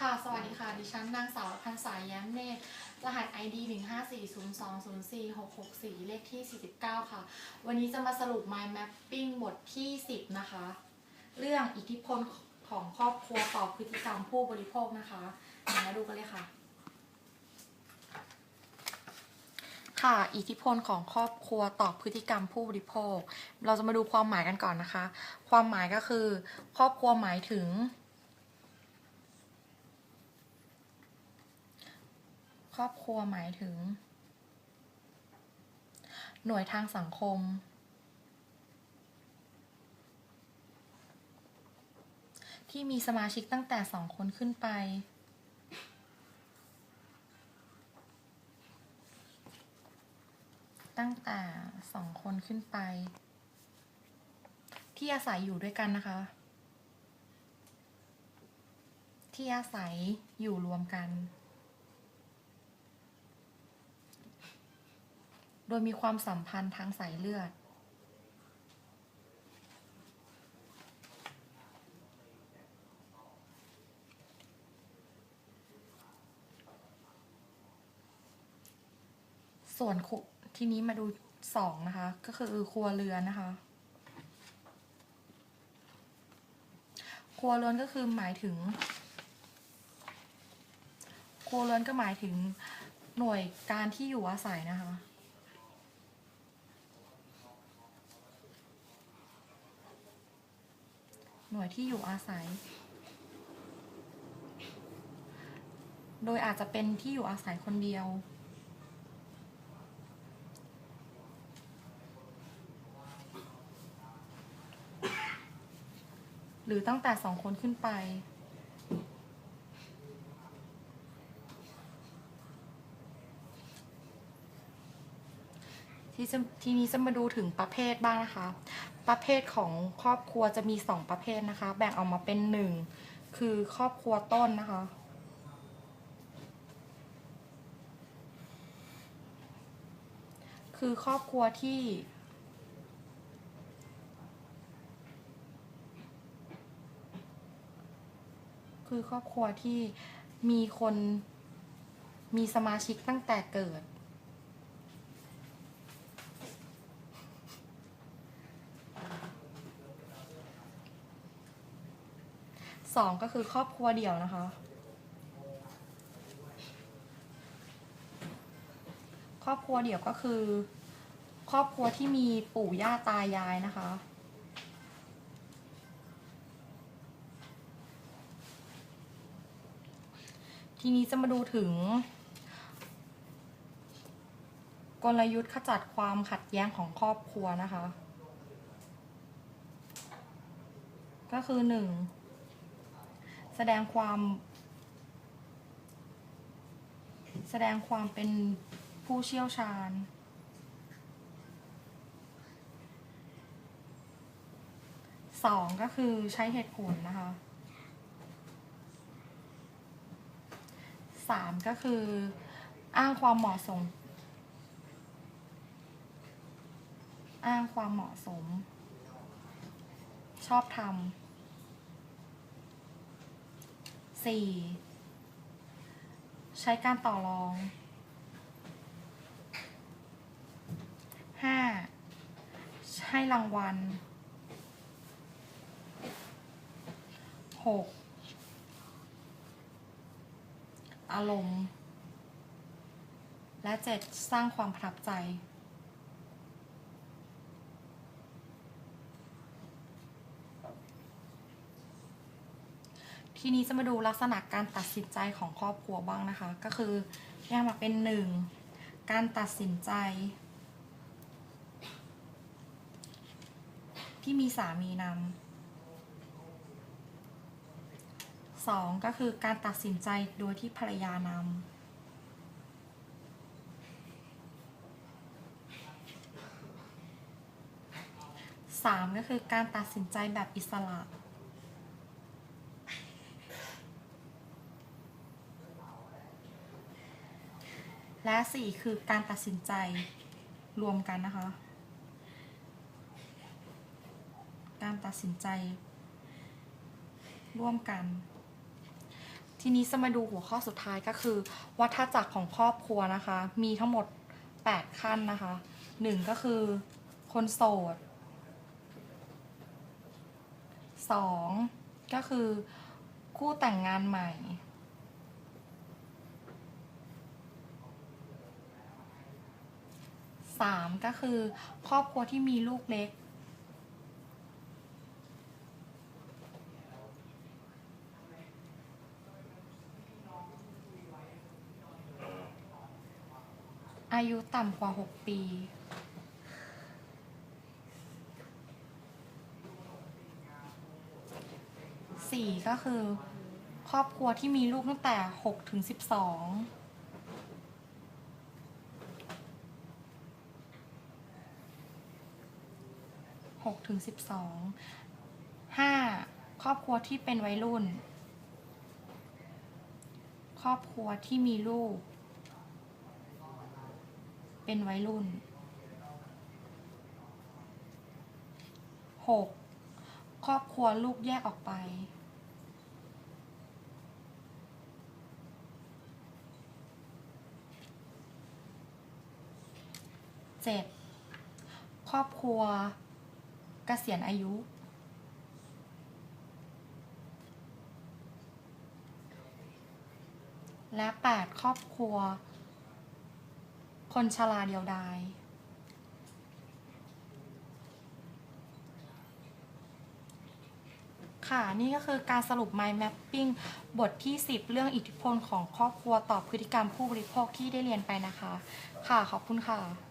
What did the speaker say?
ค่ะ สวัสดีค่ะ ดิฉันนางสาวพันสายแย้มเนตรรหัส ID 1 5 4 0 2 0 4 6 6 4 เลขที่ 49 ค่ะ วันนี้จะมาสรุป Mind Mapping บทที่ 10 นะคะ เรื่องอิทธิพลของครอบครัวต่อพฤติกรรมผู้บริโภคนะคะมาดูกันเลยค่ะ ค่ะ อิทธิพลของครอบครัวต่อพฤติกรรมผู้บริโภค เราจะมาดูความหมายกันก่อนนะคะ ความหมายก็คือ ครอบครัวหมายถึง รอบครัวหมายถึง หน่วยทางสังคม ที่มีสมาชิกตั้งแต่สองคนขึ้นไป ตั้งแต่สองคนขึ้นไป ที่อาศัยอยู่ด้วยกันนะคะ ที่อาศัยอยู่รวมกัน โดยมีความสัมพันธ์ทางสายเลือด ส่วนคุทีนี้มาดูสองนะคะ ก็คือครัวเรือนนะคะ ครัวเรือนก็คือหมายถึง ครัวเรือนก็หมายถึงหน่วยการที่อยู่อาศัยนะคะ หน่วยที่อยู่อาศัย โดยอาจจะเป็นที่อยู่อาศัยคนเดียว หรือตั้งแต่สองคนขึ้นไป ที่จะทีนี้จะมาดูถึงประเภทบ้างนะคะ ประเภทของครอบครัวจะมีสองประเภทนะคะ แบ่งออกมาเป็นหนึ่งคือครอบครัวต้นนะคะ คือครอบครัวที่คือครอบครัวที่มีคนมีสมาชิกตั้งแต่เกิด สองก็คือครอบครัวเดี่ยวนะคะ ครอบครัวเดี่ยวก็คือ ครอบครัวที่มีปู่ย่าตายายนะคะ ทีนี้จะมาดูถึง กลยุทธ์ขจัดความขัดแย้งของครอบครัวนะคะ ก็คือหนึ่ง แสดงความ แสดงความเป็นผู้เชี่ยวชาญ สองก็คือใช้เหตุผลนะคะสามก็คืออ้างความเหมาะสม อ้างความเหมาะสม ชอบทำ สี่ใช้การต่อรองห้าให้รางวัลหกอารมณ์ และเจ็ดสร้างความประทับใจ ทีนี้จะมาดูลักษณะการตัดสินใจของครอบครัวบ้างนะคะ ก็คือแยกมาเป็นหนึ่งการตัดสินใจ ที่มีสามีนำสองก็คือการตัดสินใจโดยที่ภรรยานำสามก็คือการตัดสินใจแบบอิสระ และสี่คือการตัดสินใจรวมกันนะคะ การตัดสินใจ ร่วมกัน ทีนี้จะมาดูหัวข้อสุดท้ายก็คือ วัฏจักรของครอบครัวนะคะ มีทั้งหมด 8 ขั้นนะคะหนึ่งก็คือ คนโสดสองก็คือ คู่แต่งงานใหม่ สามก็คือ ครอบครัวที่มีลูกเล็ก อายุต่ำกว่า 6 ปีสี่ก็คือ ครอบครัวที่มีลูกตั้งแต่6ถึง12หกถึงสิบสอง ห้าครอบครัวที่เป็นวัยรุ่น ครอบครัวที่มีลูก เป็นวัยรุ่นหกครอบครัวลูกแยกออกไปเจ็ดครอบครัว เกษียณอายุ และ 8 ครอบครัว คนชราเดียวดายค่ะ นี่ก็คือการสรุป Mind Mapping บทที่ 10 เรื่องอิทธิพลของครอบครัวต่อพฤติกรรมผู้บริโภคที่ได้เรียนไปนะคะ ค่ะ ขอบคุณค่ะ